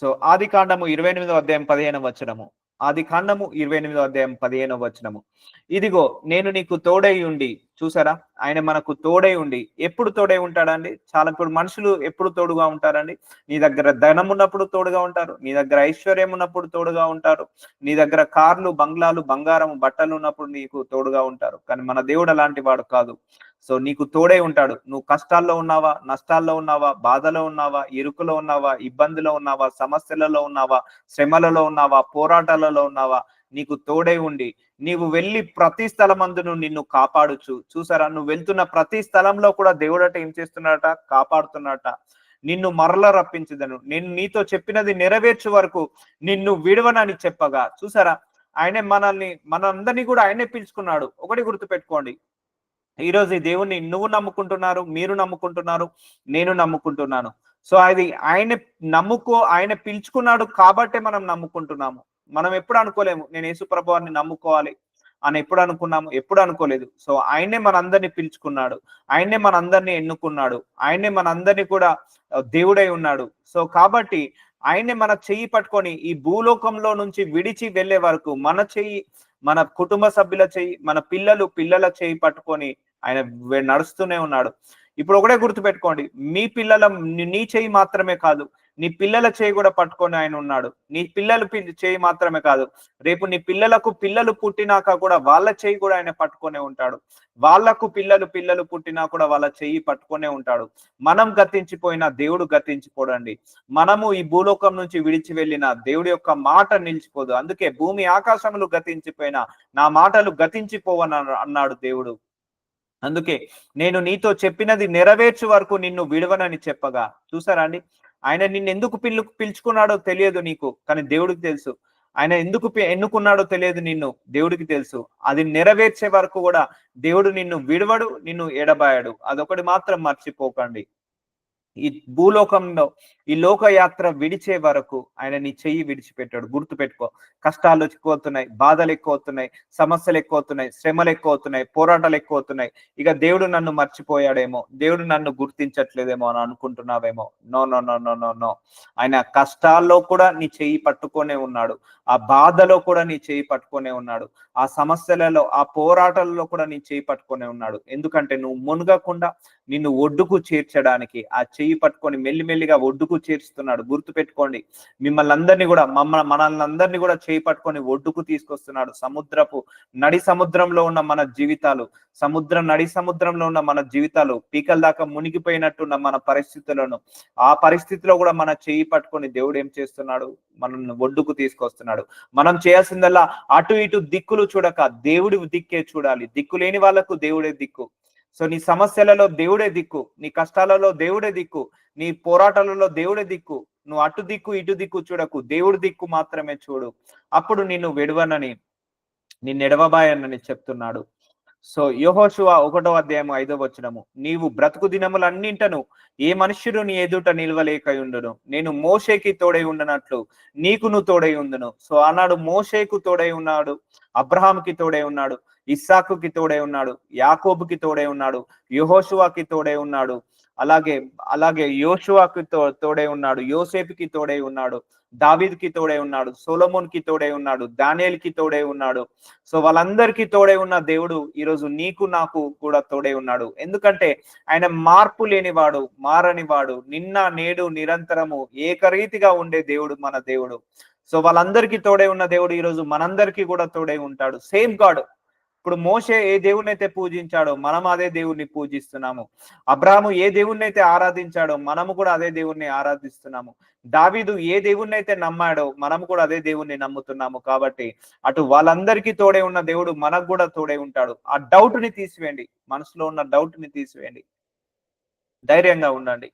సో ఆది కాండము ఇరవై ఎనిమిదో అధ్యాయం పదిహేను వచనము. ఆది కాండము ఇరవై ఎనిమిదో అధ్యాయం పదిహేనో వచనము. ఇదిగో నేను నీకు తోడై ఉండి చూసారా? ఆయన మనకు తోడై ఉండి ఎప్పుడు తోడై ఉంటాడండి? చాలా ఇప్పుడు మనుషులు ఎప్పుడు తోడుగా ఉంటారండి? నీ దగ్గర ధనం ఉన్నప్పుడు తోడుగా ఉంటారు నీ దగ్గర ఐశ్వర్యం ఉన్నప్పుడు తోడుగా ఉంటారు నీ దగ్గర కార్లు బంగ్లాలు బంగారం బట్టలు ఉన్నప్పుడు నీకు తోడుగా ఉంటారు. కానీ మన దేవుడు అలాంటి వాడు కాదు. సో నీకు తోడై ఉంటాడు. నువ్వు కష్టాల్లో ఉన్నావా? నష్టాల్లో ఉన్నావా? బాధలో ఉన్నావా? ఇరుకులో ఉన్నావా? ఇబ్బందిలో ఉన్నావా? సమస్యలలో ఉన్నావా? శ్రమలలో ఉన్నావా? పోరాటాలలో ఉన్నావా? నీకు తోడై ఉండి నీవు వెళ్ళి ప్రతి స్థలమందును నిన్ను కాపాడుచు. చూసారా? నువ్వు వెళ్తున్న ప్రతి స్థలంలో కూడా దేవుడట ఏం చేస్తున్నాడట? కాపాడుతున్నాడట. నిన్ను మరల రప్పించదను. నేను నీతో చెప్పినది నెరవేర్చు వరకు నిన్ను విడవనని చెప్పగా. చూసారా? ఆయనే మనల్ని మనందరినీ కూడా ఆయనే పిలుచుకున్నాడు. ఒకటి గుర్తుపెట్టుకోండి. ఈ రోజు ఈ దేవుణ్ణి నువ్వు నమ్ముకుంటున్నారు మీరు నమ్ముకుంటున్నారు నేను నమ్ముకుంటున్నాను. సో అది ఆయన నమ్ముకో ఆయన పిలుచుకున్నాడు కాబట్టే మనం నమ్ముకుంటున్నాము. మనం ఎప్పుడు అనుకోలేము నేను యేసు ప్రభువాన్ని నమ్ముకోవాలి అని ఎప్పుడు అనుకున్నాము ఎప్పుడు అనుకోలేదు. సో ఆయనే మనందరినీ పిలుచుకున్నాడు ఆయనే మనందరినీ ఎన్నుకున్నాడు ఆయనే మనందరినీ కూడా దేవుడై ఉన్నాడు. సో కాబట్టి ఆయనే మన చెయ్యి పట్టుకొని ఈ భూలోకంలో నుంచి విడిచి వెళ్ళే వరకు మన చెయ్యి మన కుటుంబ సభ్యుల చెయ్యి మన పిల్లలు పిల్లల చెయ్యి పట్టుకొని ఆయన నడుస్తూనే ఉన్నాడు. ఇప్పుడు ఒకటే గుర్తుపెట్టుకోండి. మీ పిల్లల నీ చేయి మాత్రమే కాదు. నీ పిల్లల చేయి కూడా పట్టుకొని ఆయన ఉన్నాడు. నీ పిల్లలు చేయి మాత్రమే కాదు. రేపు నీ పిల్లలకు పిల్లలు పుట్టినాక కూడా వాళ్ళ చేయి కూడా ఆయన పట్టుకొనే ఉంటాడు. వాళ్ళకు పిల్లలు పిల్లలు పుట్టినా కూడా వాళ్ళ చెయ్యి పట్టుకొనే ఉంటాడు. మనం గతించిపోయినా దేవుడు గతించిపోడండి. మనము ఈ భూలోకం నుంచి విడిచి వెళ్ళిన దేవుడి యొక్క మాట నిలిచిపోదు. అందుకే భూమి ఆకాశములు గతించిపోయినా నా మాటలు గతించిపోవని అన్నాడు దేవుడు. అందుకే నేను నీతో చెప్పినది నెరవేర్చు వరకు నిన్ను విడవనని చెప్పగా. చూసారా అండి? ఆయన నిన్ను ఎందుకు పిల్లు పిలుచుకున్నాడో తెలియదు నీకు కానీ దేవుడికి తెలుసు. ఆయన ఎందుకు పి- ఎన్నుకున్నాడో తెలియదు నిన్ను దేవుడికి తెలుసు. అది నెరవేర్చే వరకు కూడా దేవుడు నిన్ను విడవడు నిన్ను ఎడబాయడు. అదొకటి మాత్రం మర్చిపోకండి. ఈ భూలోకంలో ఈ లోకయాత్ర విడిచే వరకు ఆయన నీ చెయ్యి విడిచిపెట్టాడు. గుర్తు పెట్టుకో కష్టాలు ఎక్కువ అవుతున్నాయి బాధలు ఎక్కువ అవుతున్నాయి సమస్యలు ఎక్కువ అవుతున్నాయి శ్రమలు ఎక్కువ అవుతున్నాయి పోరాటాలు ఎక్కువ అవుతున్నాయి ఇక దేవుడు నన్ను మర్చిపోయాడేమో దేవుడు నన్ను గుర్తించట్లేదేమో అని అనుకుంటున్నావేమో. No no no no no no. ఆయన కష్టాల్లో కూడా నీ చెయ్యి పట్టుకొనే ఉన్నాడు. ఆ బాధలో కూడా నీ చెయ్యి పట్టుకొనే ఉన్నాడు. ఆ సమస్యలలో ఆ పోరాటాలలో కూడా నీ చేయి పట్టుకొనే ఉన్నాడు. ఎందుకంటే నువ్వు మునగకుండా నిన్ను ఒడ్డుకు చేర్చడానికి ఆ చెయ్యి పట్టుకొని మెల్లిమెల్లిగా ఒడ్డుకు చేర్చుతున్నాడు. గుర్తు పెట్టుకోండి మిమ్మల్ని అందరినీ కూడా మమ్మల్ని మనల్ని అందరినీ కూడా చేయి పట్టుకొని ఒడ్డుకు తీసుకొస్తున్నాడు. సముద్రపు నడి సముద్రంలో ఉన్న మన జీవితాలు సముద్రం నడి సముద్రంలో ఉన్న మన జీవితాలు పీకల దాకా మునిగిపోయినట్టున్న మన పరిస్థితులను ఆ పరిస్థితిలో కూడా మన చేయి పట్టుకొని దేవుడు ఏం చేస్తున్నాడు? మనల్ని ఒడ్డుకు తీసుకొస్తున్నాడు. మనం చేయాల్సిందల్లా అటు ఇటు దిక్కులు చూడక దేవుడి దిక్కే చూడాలి. దిక్కు లేని వాళ్ళకు దేవుడే దిక్కు. సో నీ సమస్యలలో దేవుడే దిక్కు నీ కష్టాలలో దేవుడే దిక్కు నీ పోరాటాలలో దేవుడే దిక్కు నువ్వు అటు దిక్కు ఇటు దిక్కు చూడకు దేవుడి దిక్కు మాత్రమే చూడు. అప్పుడు నిన్ను విడవనని నిన్ను ఎడవబాయనని చెప్తున్నాడు. సో యహోశువ ఒకటో అధ్యాయం ఐదో వచనము. నీవు బ్రతుకు దినములన్నింటను ఏ మనుష్యుడు నీ ఎదుట నిల్వలేకయుండును. నేను మోషేకి తోడై ఉండనట్లు నీకును తోడై ఉండును. సో ఆనాడు మోషేకు తోడై ఉన్నాడు అబ్రహాంకి తోడై ఉన్నాడు. ఇస్సాకుకి తోడే ఉన్నాడు యాకోబుకి తోడే ఉన్నాడు యహోషువాకి తోడే ఉన్నాడు అలాగే అలాగే యోషువాకి తో తోడే ఉన్నాడు యోసేపుకి తోడే ఉన్నాడు దావీద్కి తోడే ఉన్నాడు సోలమోన్కి ఉన్నాడు దానియల్కి కి ఉన్నాడు. సో వాళ్ళందరికీ తోడే ఉన్న దేవుడు ఈరోజు నీకు నాకు కూడా తోడే ఉన్నాడు. ఎందుకంటే ఆయన మార్పు లేనివాడు మారనివాడు నిన్న నేడు నిరంతరము ఏకరీతిగా ఉండే దేవుడు మన దేవుడు. సో వాళ్ళందరికీ తోడే ఉన్న దేవుడు ఈ రోజు మనందరికీ కూడా తోడే ఉంటాడు. సేమ్ గాడ్ ఇప్పుడు మోషే ఏ దేవుణ్ణి అయితే పూజించాడో మనం అదే దేవుణ్ణి పూజిస్తున్నాము. అబ్రాహము ఏ దేవుణ్ణి అయితే ఆరాధించాడో మనము కూడా అదే దేవుణ్ణి ఆరాధిస్తున్నాము. దావీదు ఏ దేవుణ్ణి అయితే నమ్మాడో మనము కూడా అదే దేవుణ్ణి నమ్ముతున్నాము కాబట్టి అటు వాళ్ళందరికీ తోడే ఉన్న దేవుడు మనకు కూడా తోడే ఉంటాడు. ఆ డౌట్ని తీసివేయండి. మనసులో ఉన్న డౌట్ని తీసివేయండి. ధైర్యంగా ఉండండి.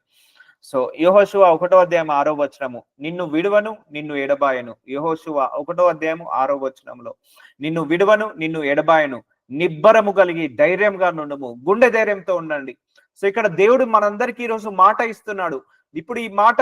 సో యోహోశువ ఒకటో అధ్యాయం ఆరో వచనము నిన్ను విడువను నిన్ను ఎడబాయను. యోహోశువ ఒకటో అధ్యాయము ఆరో వచనంలో నిన్ను విడువను నిన్ను ఎడబాయను. నిబ్బరము కలిగి ధైర్యంగా నుండము. గుండె ధైర్యంతో ఉండండి. సో ఇక్కడ దేవుడు మనందరికీ ఈరోజు మాట ఇస్తున్నాడు. ఇప్పుడు ఈ మాట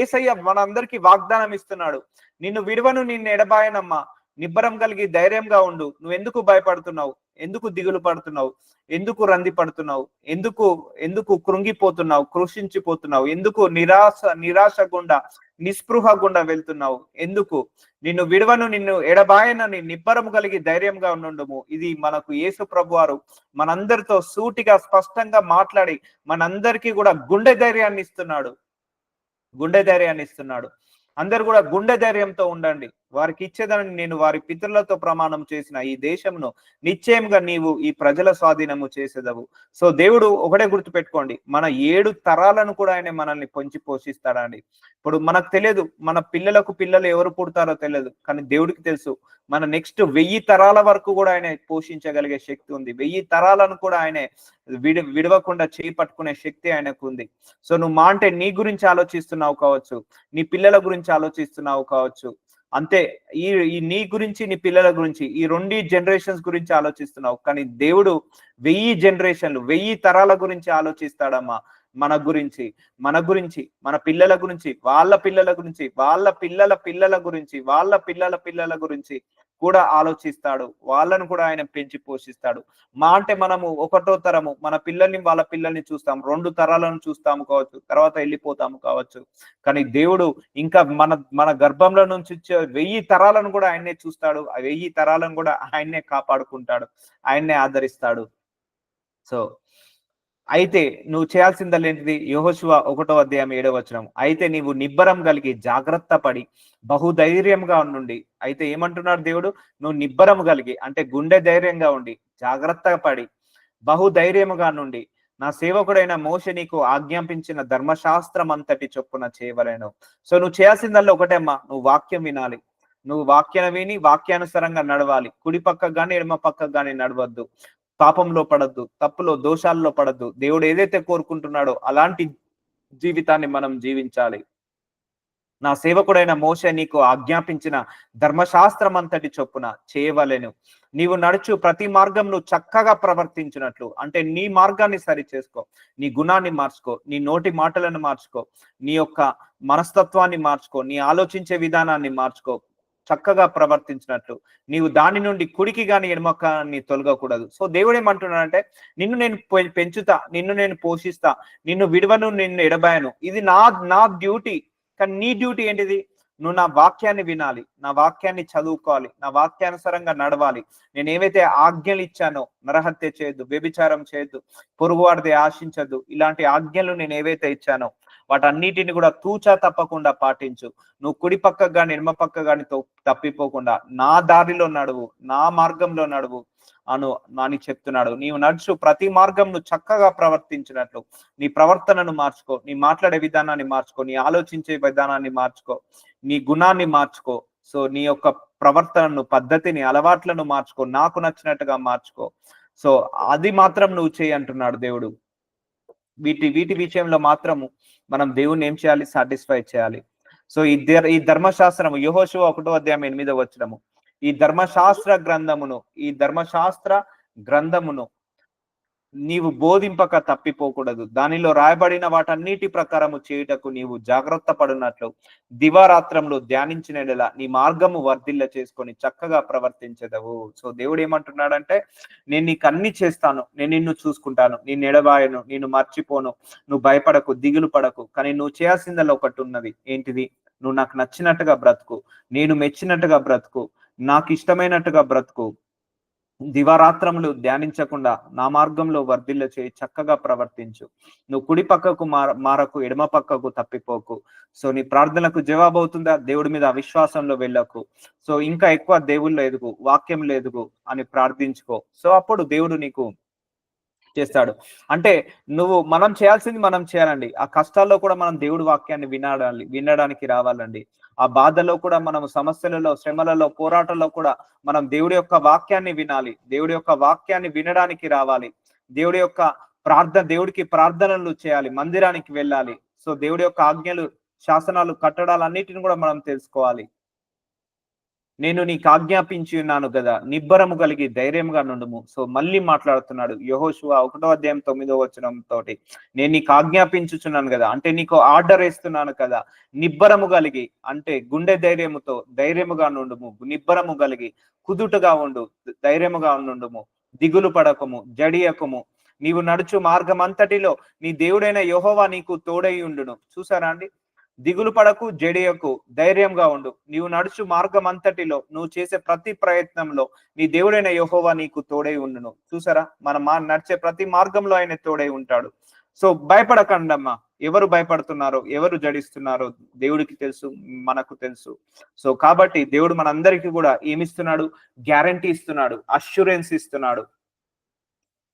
ఏసయ్య మనందరికీ వాగ్దానం ఇస్తున్నాడు. నిన్ను విడువను నిన్ను ఎడబాయనమ్మా. నిబ్బరం కలిగి ధైర్యంగా ఉండు. నువ్వు ఎందుకు భయపడుతున్నావు? ఎందుకు దిగులు పడుతున్నావు? ఎందుకు రంది పడుతున్నావు? ఎందుకు ఎందుకు కృంగిపోతున్నావు? కృషించిపోతున్నావు? ఎందుకు నిరాశ నిరాశ గుండా నిస్పృహ గుండా వెళ్తున్నావు? ఎందుకు? నిన్ను విడవను నిన్ను ఎడబాయనని నిబ్బరం కలిగి ధైర్యంగా ఉండుము. ఇది మనకు యేసు ప్రభు వారు మనందరితో సూటిగా స్పష్టంగా మాట్లాడి మనందరికీ కూడా గుండె ధైర్యాన్ని ఇస్తున్నాడు. గుండె ధైర్యాన్ని ఇస్తున్నాడు. అందరు కూడా గుండె ధైర్యంతో ఉండండి. వారికి ఇచ్చేదని నేను వారి పితరులతో ప్రమాణం చేసిన ఈ దేశమును నిశ్చయంగా నీవు ఈ ప్రజల స్వాధీనము చేసేదవు. సో దేవుడు ఒకటే గుర్తు పెట్టుకోండి. మన ఏడు తరాలను కూడా ఆయన మనల్ని పొంచి పోషిస్తాడండి. ఇప్పుడు మనకు తెలియదు మన పిల్లలకు పిల్లలు ఎవరు పుడతారో తెలియదు కానీ దేవుడికి తెలుసు. మన నెక్స్ట్ వెయ్యి తరాల వరకు కూడా ఆయన పోషించగలిగే శక్తి ఉంది. వెయ్యి తరాలను కూడా ఆయన విడి విడవకుండా చేయి పట్టుకునే శక్తి ఆయనకు ఉంది. సో నువ్వు మా అంటే నీ గురించి ఆలోచిస్తున్నావు కావచ్చు నీ పిల్లల గురించి ఆలోచిస్తున్నావు కావచ్చు అంతే ఈ ఈ నీ గురించి నీ పిల్లల గురించి ఈ రెండు జనరేషన్స్ గురించి ఆలోచిస్తున్నావు. కానీ దేవుడు వెయ్యి జనరేషన్లు వెయ్యి తరాల గురించి ఆలోచిస్తాడమ్మా. మన గురించి మన గురించి మన పిల్లల గురించి వాళ్ళ పిల్లల గురించి వాళ్ళ పిల్లల పిల్లల గురించి వాళ్ళ పిల్లల పిల్లల గురించి. కూడా ఆలోచిస్తాడు. వాళ్ళను కూడా ఆయన పెంచి పోషిస్తాడు. మా అంటే మనము ఒకటో తరము మన పిల్లల్ని వాళ్ళ పిల్లల్ని చూస్తాం. రెండు తరాలను చూస్తాము కావచ్చు తర్వాత వెళ్ళిపోతాము కావచ్చు. కానీ దేవుడు ఇంకా మన మన గర్భంలో నుంచి వెయ్యి తరాలను కూడా ఆయన్నే చూస్తాడు. ఆ వెయ్యి తరాలను కూడా ఆయన్నే కాపాడుకుంటాడు. ఆయన్నే ఆదరిస్తాడు. సో అయితే నువ్వు చేయాల్సిందల్ ఏంటిది యహోశువ ఒకటో అధ్యాయం ఏడవ వచనం. అయితే నీవు నిబ్బరం కలిగి జాగ్రత్త పడి బహుధైర్యంగా ఉండి అయితే ఏమంటున్నాడు దేవుడు? నువ్వు నిబ్బరం కలిగి అంటే గుండె ధైర్యంగా ఉండి జాగ్రత్త పడి బహుధైర్యముగా నుండి నా సేవకుడైన మోష నీకు ఆజ్ఞాపించిన ధర్మశాస్త్రం అంతటి చొప్పున చేయవలేను. సో నువ్వు చేయాల్సిందల్లా ఒకటేమ్మా? నువ్వు వాక్యం వినాలి. నువ్వు వాక్యం విని వాక్యానుసారంగా నడవాలి. కుడి పక్క కానీ ఎడమ పక్క కానీ నడవద్దు. పాపంలో పడద్దు తప్పులో దోషాల్లో పడద్దు. దేవుడు ఏదైతే కోరుకుంటున్నాడో అలాంటి జీవితాన్ని మనం జీవించాలి. నా సేవకుడైన మోస నీకు ఆజ్ఞాపించిన ధర్మశాస్త్రం అంతటి చొప్పున చేయవలెను. నీవు నడుచు ప్రతి మార్గంను చక్కగా ప్రవర్తించినట్లు. అంటే నీ మార్గాన్ని సరి చేసుకో నీ గుణాన్ని మార్చుకో. నీ నోటి మాటలను మార్చుకో. నీ యొక్క మనస్తత్వాన్ని మార్చుకో. నీ ఆలోచించే విధానాన్ని మార్చుకో. చక్కగా ప్రవర్తించినట్లు. నీవు దాని నుండి కుడికి గాని ఎడమకాన్ని తొలగకూడదు. సో దేవుడు ఏమంటున్నాడంటే నిన్ను నేను పెంచుతా నిన్ను నేను పోషిస్తా నిన్ను విడవను నిన్ను ఎడబాయను. ఇది నా నా డ్యూటీ. కానీ నీ డ్యూటీ ఏంటిది? నువ్వు నా వాక్యాన్ని వినాలి నా వాక్యాన్ని చదువుకోవాలి నా వాక్యానుసారంగా నడవాలి. నేను ఏవైతే ఆజ్ఞలు ఇచ్చానో నరహత్య చేయొద్దు వ్యభిచారం చేయొద్దు పొరుగువాడిది ఆశించద్దు ఇలాంటి ఆజ్ఞలు నేను ఏవైతే ఇచ్చానో వాటన్నిటిని కూడా తూచా తప్పకుండా పాటించు. నువ్వు కుడి పక్క కానీ ఎడమ పక్క కానీ తో- తప్పిపోకుండా నా దారిలో నడువు నా మార్గంలో నడువు అను నాని చెప్తున్నాడు. నీవు నడుచు ప్రతి మార్గం నువ్వు చక్కగా ప్రవర్తించినట్లు. నీ ప్రవర్తనను మార్చుకో నీ మాట్లాడే విధానాన్ని మార్చుకో నీ ఆలోచించే విధానాన్ని మార్చుకో నీ గుణాన్ని మార్చుకో. సో నీ యొక్క ప్రవర్తనను పద్ధతిని అలవాట్లను మార్చుకో నాకు నచ్చినట్టుగా మార్చుకో. సో అది మాత్రం నువ్వు చేయి అంటున్నాడు దేవుడు. వీటి వీటి విషయంలో మాత్రము మనం దేవుణ్ణి ఏం చేయాలి? సాటిస్ఫై చేయాలి. సో ఈ ఈ ధర్మశాస్త్రము యహోశివ ఒకటో అధ్యాయం ఎనిమిదో వచ్చినము ఈ ధర్మశాస్త్ర గ్రంథమును ఈ ధర్మశాస్త్ర గ్రంథమును నీవు బోధింపక తప్పిపోకూడదు. దానిలో రాయబడిన వాటన్నిటి ప్రకారము చేయుటకు నీవు జాగ్రత్త పడినట్లు దివారాత్రంలో ధ్యానించిన నీ మార్గము వర్ధిల్ల చేసుకొని చక్కగా ప్రవర్తించదవు. సో దేవుడు ఏమంటున్నాడంటే నేను నీకు అన్ని చేస్తాను నేను నిన్ను చూసుకుంటాను నేను ఎడబాయను నేను మర్చిపోను నువ్వు భయపడకు దిగులు పడకు కానీ నువ్వు చేయాల్సిందల్లా ఒకటి ఉన్నది. ఏంటిది? నువ్వు నాకు నచ్చినట్టుగా బ్రతుకు నేను మెచ్చినట్టుగా బ్రతుకు నాకు ఇష్టమైనట్టుగా బ్రతుకు దివారాత్రములు ధ్యానించకుండా నా మార్గంలో వర్ధిల్ల చేయి చక్కగా ప్రవర్తించు. నువ్వు కుడి పక్కకు మార మారకు ఎడమ పక్కకు తప్పిపోకు. సో నీ ప్రార్థనలకు జవాబు అవుతుందా దేవుడి మీద అవిశ్వాసంలో వెళ్ళకు. సో ఇంకా ఎక్కువ దేవుళ్ళు ఎదుగు వాక్యం ఎదుగు అని ప్రార్థించుకో. సో అప్పుడు దేవుడు నీకు చేస్తాడు. అంటే నువ్వు మనం చేయాల్సింది మనం చేయాలండి. ఆ కష్టాల్లో కూడా మనం దేవుడి వాక్యాన్ని వినాడాలి వినడానికి రావాలండి. ఆ బాధలో కూడా మనం సమస్యలలో శ్రమలలో పోరాటంలో కూడా మనం దేవుడి యొక్క వాక్యాన్ని వినాలి. దేవుడి యొక్క వాక్యాన్ని వినడానికి రావాలి. దేవుడి యొక్క ప్రార్థన దేవుడికి ప్రార్థనలు చేయాలి. మందిరానికి వెళ్ళాలి. సో దేవుడి యొక్క ఆజ్ఞలు శాసనాలు కట్టడాలు అన్నిటిని కూడా మనం తెలుసుకోవాలి. నేను నీకు ఆజ్ఞాపించి ఉన్నాను కదా నిబ్బరము కలిగి ధైర్యంగా నుండుము. సో మళ్ళీ మాట్లాడుతున్నాడు యహోశువ ఒకటో అధ్యాయం తొమ్మిదో వచనం తోటి. నేను నీకు ఆజ్ఞాపించుచున్నాను కదా అంటే నీకు ఆర్డర్ వేస్తున్నాను కదా నిబ్బరము కలిగి అంటే గుండె ధైర్యముతో ధైర్యముగా నుండుము నిబ్బరము కలిగి కుదుటగా ఉండు ధైర్యముగా నుండుము దిగులు పడకము జడియకము. నీవు నడుచు మార్గం అంతటిలో నీ దేవుడైన యహోవా నీకు తోడై ఉండును. చూసారా అండి? దిగులు పడకు జడియకు ధైర్యంగా ఉండు. నీవు నడుచు మార్గం అంతటిలో నువ్వు చేసే ప్రతి ప్రయత్నంలో నీ దేవుడైన యహోవా నీకు తోడై ఉండును. చూసారా? మన మా నడిచే ప్రతి మార్గంలో ఆయన తోడై ఉంటాడు. సో భయపడకండమ్మా. ఎవరు భయపడుతున్నారో ఎవరు జడిస్తున్నారో దేవుడికి తెలుసు మనకు తెలుసు. సో కాబట్టి దేవుడు మనందరికీ కూడా ఏమిస్తున్నాడు గ్యారంటీ ఇస్తున్నాడు అష్యూరెన్స్ ఇస్తున్నాడు.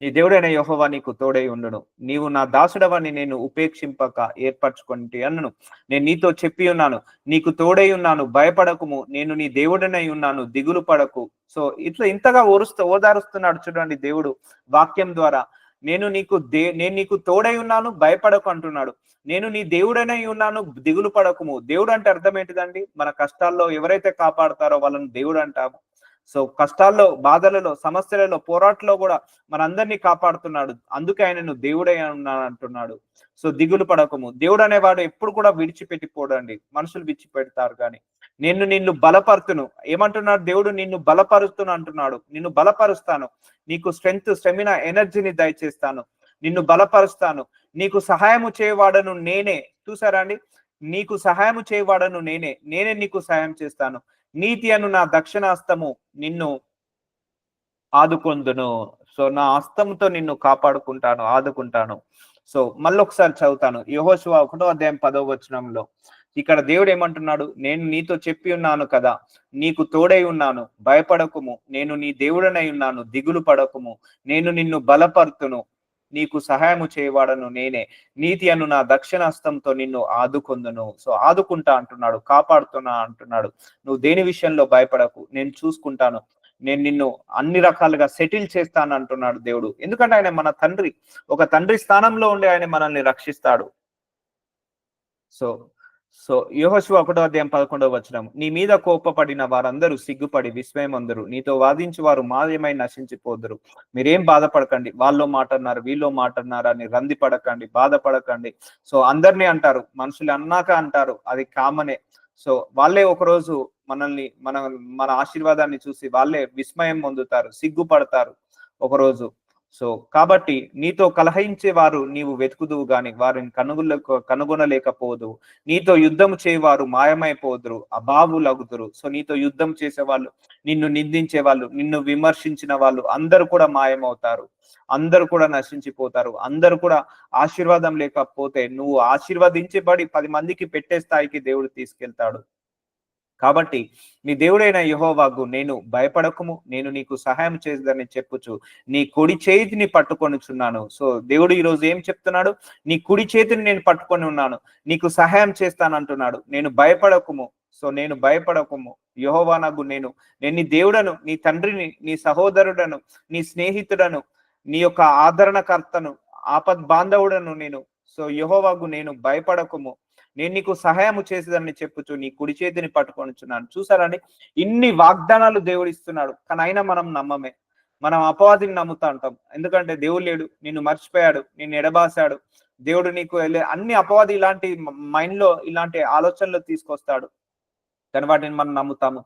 నీ దేవుడైన యహోవా నీకు తోడై ఉండును. నీవు నా దాసుడవని నేను ఉపేక్షింపక ఏర్పరచుకుంటే అన్నను. నేను నీతో చెప్పి ఉన్నాను. నీకు తోడై ఉన్నాను. భయపడకుము. నేను నీ దేవుడనై ఉన్నాను. దిగులు పడకు. సో ఇట్లా ఇంతగా ఓరుస్తూ ఓదారుస్తున్నాడు చూడండి దేవుడు వాక్యం ద్వారా. నేను నీకు దే నేను నీకు తోడై ఉన్నాను. భయపడకు అంటున్నాడు. నేను నీ దేవుడనై ఉన్నాను. దిగులు పడకుము. దేవుడు అంటే అర్థం ఏంటిదండి? మన కష్టాల్లో ఎవరైతే కాపాడతారో వాళ్ళని దేవుడు అంటాము. సో కష్టాల్లో బాధలలో సమస్యలలో పోరాటంలో కూడా మనందరినీ కాపాడుతున్నాడు. అందుకే ఆయనను దేవుడై ఉన్నాను అంటున్నాడు సో దిగులు పడకము. దేవుడు అనేవాడు ఎప్పుడు కూడా విడిచిపెట్టిపోడండి. మనుషులు విడిచిపెడతారు కానీ. నేను నిన్ను బలపరుతును. ఏమంటున్నాడు దేవుడు? నిన్ను బలపరుస్తును అంటున్నాడు. నిన్ను బలపరుస్తాను. నీకు స్ట్రెంగ్త్ స్టెమిన ఎనర్జీని దయచేస్తాను. నిన్ను బలపరుస్తాను. నీకు సహాయము చేయవాడను నేనే. చూసారా అండి? నీకు సహాయము చేయవాడను నేనే. నేనే నీకు సహాయం చేస్తాను. నీతి అను నా దక్షిణ హస్తము నిన్ను ఆదుకొందును. సో నా హస్తంతో నిన్ను కాపాడుకుంటాను ఆదుకుంటాను. సో మళ్ళీ ఒకసారి చదువుతాను. యహోశివ ఒకటో అధ్యాయం పదో వచనంలో ఇక్కడ దేవుడు ఏమంటున్నాడు? నేను నీతో చెప్పి ఉన్నాను కదా నీకు తోడై ఉన్నాను. భయపడకుము. నేను నీ దేవుడనై ఉన్నాను. దిగులు పడకుము. నేను నిన్ను బలపరుతును. నీకు సహాయము చేయవాడను నేనే. నీతి అను నా దక్షిణ హస్తంతో నిన్ను ఆదుకొందును. సో ఆదుకుంటా అంటున్నాడు కాపాడుతున్నా అంటున్నాడు. నువ్వు దేని విషయంలో భయపడకు నేను చూసుకుంటాను. నేను నిన్ను అన్ని రకాలుగా సెటిల్ చేస్తాను అంటున్నాడు దేవుడు. ఎందుకంటే ఆయన మన తండ్రి. ఒక తండ్రి స్థానంలో ఉండి ఆయన మనల్ని రక్షిస్తాడు. సో సో యోహశివ ఒకటో అధ్యాయం పదకొండవ వచనం నీ మీద కోపపడిన వారందరూ సిగ్గుపడి విస్మయం అందరు నీతో వాదించి వారు మాయమై నశించిపోదురు. మీరేం బాధపడకండి. వాళ్ళు మాట అన్నారు వీళ్ళు మాట అన్నారు అని రంది పడకండి బాధపడకండి. సో అందరినీ అంటారు మనుషులు అన్నాక అంటారు అది కామనే. సో వాళ్ళే ఒకరోజు మనల్ని మన మన ఆశీర్వాదాన్ని చూసి వాళ్ళే విస్మయం పొందుతారు సిగ్గుపడతారు ఒకరోజు. సో కాబట్టి నీతో కలహించే వారు నీవు వెతుకుదువు గాని వారిని కనుగొల కనుగొనలేకపోదు నీతో యుద్ధం చేయవారు మాయమైపోదురు అబావులగుదురు. సో నీతో యుద్ధం చేసే వాళ్ళు నిన్ను నిందించే వాళ్ళు నిన్ను విమర్శించిన వాళ్ళు అందరూ కూడా మాయమవుతారు. అందరూ కూడా నశించిపోతారు. అందరూ కూడా ఆశీర్వాదం లేకపోతే నువ్వు ఆశీర్వదించబడి పది మందికి పెట్టే స్థాయికి దేవుడు తీసుకెళ్తాడు. కాబట్టి నీ దేవుడైన యహోవాగు నేను భయపడకము నేను నీకు సహాయం చేసేదని చెప్పుచు నీ కుడి చేతిని పట్టుకొనిచున్నాను. సో దేవుడు ఈ రోజు ఏం చెప్తున్నాడు? నీ కుడి చేతిని నేను పట్టుకొని ఉన్నాను. నీకు సహాయం చేస్తాను అంటున్నాడు నేను భయపడకము సో నేను భయపడకము. యహోవా నాకు నేను నేను నీ దేవుడను నీ తండ్రిని నీ సహోదరుడను నీ స్నేహితుడను నీ యొక్క ఆదరణకర్తను ఆపద్ బాంధవుడను నేను. సో యహోవాగు నేను భయపడకము. నేను నీకు సహాయము చేసేదని చెప్పుచు నీ కుడి చేతిని పట్టుకొనిచున్నాను. చూసారండి? ఇన్ని వాగ్దానాలు దేవుడు ఇస్తున్నాడు. కానీ అయినా మనం నమ్మమే. మనం అపవాదిని నమ్ముతా ఉంటాం. ఎందుకంటే దేవుడు లేడు. నిన్ను మర్చిపోయాడు. నిన్ను ఎడబాసాడు. దేవుడు నీకు అన్ని అపవాది ఇలాంటి మైండ్లో ఇలాంటి ఆలోచనలు తీసుకొస్తాడు. కానీ వాటిని మనం నమ్ముతాము.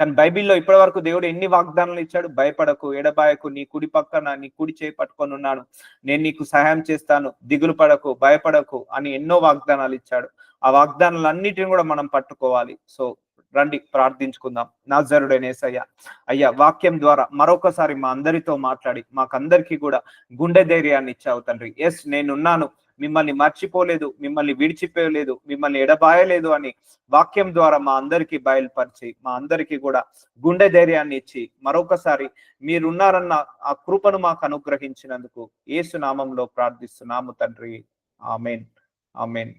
కానీ బైబిల్లో ఇప్పటి వరకు దేవుడు ఎన్ని వాగ్దానాలు ఇచ్చాడు? భయపడకు ఎడబాయకు నీ కుడి పక్కన నీ కుడి చేయి పట్టుకొని ఉన్నాను నేను నీకు సహాయం చేస్తాను దిగులు పడకు భయపడకు అని ఎన్నో వాగ్దానాలు ఇచ్చాడు. ఆ వాగ్దానాలన్నిటిని కూడా మనం పట్టుకోవాలి. సో రండి ప్రార్థించుకుందాం. నాజరుడనేసయ్య అయ్యా వాక్యం ద్వారా మరొకసారి మా అందరితో మాట్లాడి మాకందరికీ కూడా గుండె ధైర్యాన్ని ఇచ్చావు తండ్రి. ఎస్ నేనున్నాను. మిమ్మల్ని మర్చిపోలేదు మిమ్మల్ని విడిచిపోయలేదు మిమ్మల్ని ఎడబాయలేదు అని వాక్యం ద్వారా మా అందరికీ బయలుపరిచి మా అందరికీ కూడా గుండె ధైర్యాన్ని ఇచ్చి మరొకసారి మీరున్నారన్న ఆ కృపను మాకు అనుగ్రహించినందుకు ఏసు నామంలో ప్రార్థిస్తున్నాము తండ్రి. ఆమెన్. ఆమెన్.